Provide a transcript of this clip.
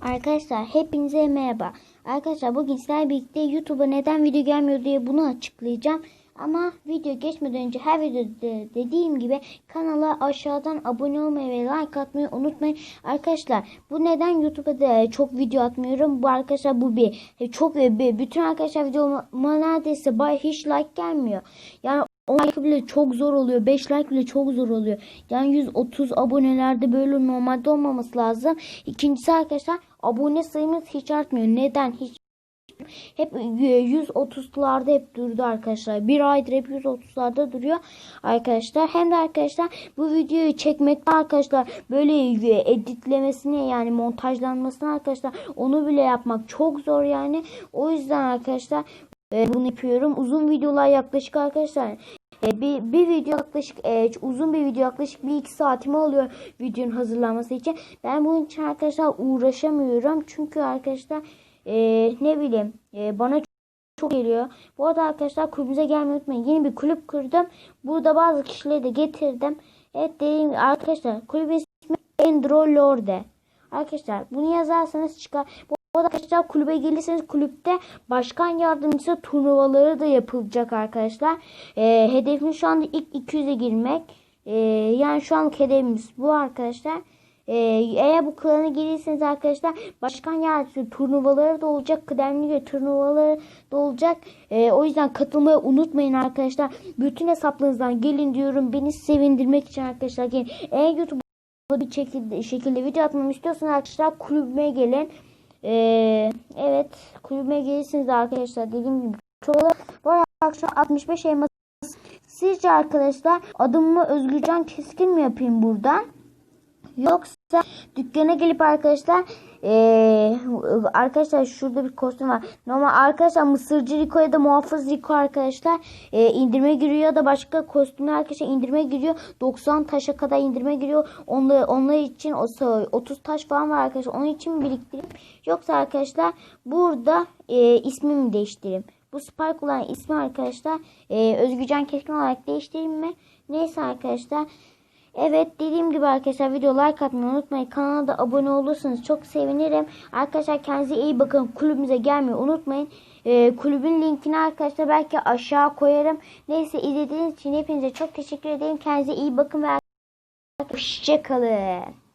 Arkadaşlar hepinize merhaba. Arkadaşlar bugün sizlerle birlikte YouTube'a neden video gelmiyor diye bunu açıklayacağım. Ama video geçmeden önce her videoda dediğim gibi kanala aşağıdan abone olmayı ve like atmayı unutmayın. Arkadaşlar bu neden YouTube'a da çok video atmıyorum. Bu arkadaşlar bu bir çok bir, bütün arkadaşlar videoma neredeyse bay hiç like gelmiyor. Yani 10 like bile çok zor oluyor. 5 like bile çok zor oluyor. Yani 130 abonelerde böyle normalde olmaması lazım. İkincisi arkadaşlar abone sayımız hiç artmıyor. Neden? Hiç hep 130'larda hep durdu arkadaşlar. Bir aydır hep 130'larda duruyor arkadaşlar. Hem de arkadaşlar bu videoyu çekmekte arkadaşlar böyle editlemesini yani montajlanmasını arkadaşlar onu bile yapmak çok zor yani. O yüzden arkadaşlar e, bunu yapıyorum. Uzun videolar yaklaşık arkadaşlar e, bir, bir video yaklaşık e, uzun bir video yaklaşık bir iki saatimi alıyor videonun hazırlanması için. Ben bunun için arkadaşlar uğraşamıyorum. Çünkü arkadaşlar e, ne bileyim e, bana çok, çok geliyor. Bu arada arkadaşlar kulübümüze gelmeyi unutmayın. Yeni bir kulüp kurdum. Burada bazı kişileri de getirdim. Evet dediğim arkadaşlar kulübün ismi Endro Lorde. Arkadaşlar bunu yazarsanız çıkar. Bu arada arkadaşlar kulübe gelirseniz kulüpte başkan yardımcısı turnuvaları da yapılacak arkadaşlar. Ee, hedefim şu anda ilk 200'e girmek. Ee, yani şu anlık hedefimiz bu arkadaşlar. Ee, eğer bu klana gelirseniz arkadaşlar başkan yardımcısı turnuvaları da olacak. Kıdemli turnuvaları da olacak. Ee, o yüzden katılmayı unutmayın arkadaşlar. Bütün hesaplarınızdan gelin diyorum. Beni sevindirmek için arkadaşlar gelin. Eğer YouTube bir şekilde, şekilde video atmamı istiyorsanız arkadaşlar kulübüme gelin. Ee, evet kulübüme gelirsiniz arkadaşlar dediğim gibi bu arada akşam 65 elmas sizce arkadaşlar adımımı Özgürcan Keskin mi yapayım buradan yoksa dükkana gelip arkadaşlar ee, arkadaşlar şurada bir kostüm var. Normal arkadaşlar Mısırcı Rico ya da Muhafız Rico arkadaşlar ee, indirme giriyor ya da başka kostümler arkadaşlar indirme giriyor. 90 taşa kadar indirme giriyor. Onlar, onlar için 30 taş falan var arkadaşlar. Onun için biriktireyim? Yoksa arkadaşlar burada e, ismimi değiştireyim? Bu Spark olan ismi arkadaşlar e, Özgürcan Keskin olarak değiştireyim mi? Neyse arkadaşlar Evet dediğim gibi arkadaşlar video like atmayı unutmayın. Kanala da abone olursanız çok sevinirim. Arkadaşlar kendinize iyi bakın. Kulübümüze gelmeyi unutmayın. Ee, kulübün linkini arkadaşlar belki aşağı koyarım. Neyse izlediğiniz için hepinize çok teşekkür ederim. Kendinize iyi bakın ve hoşçakalın.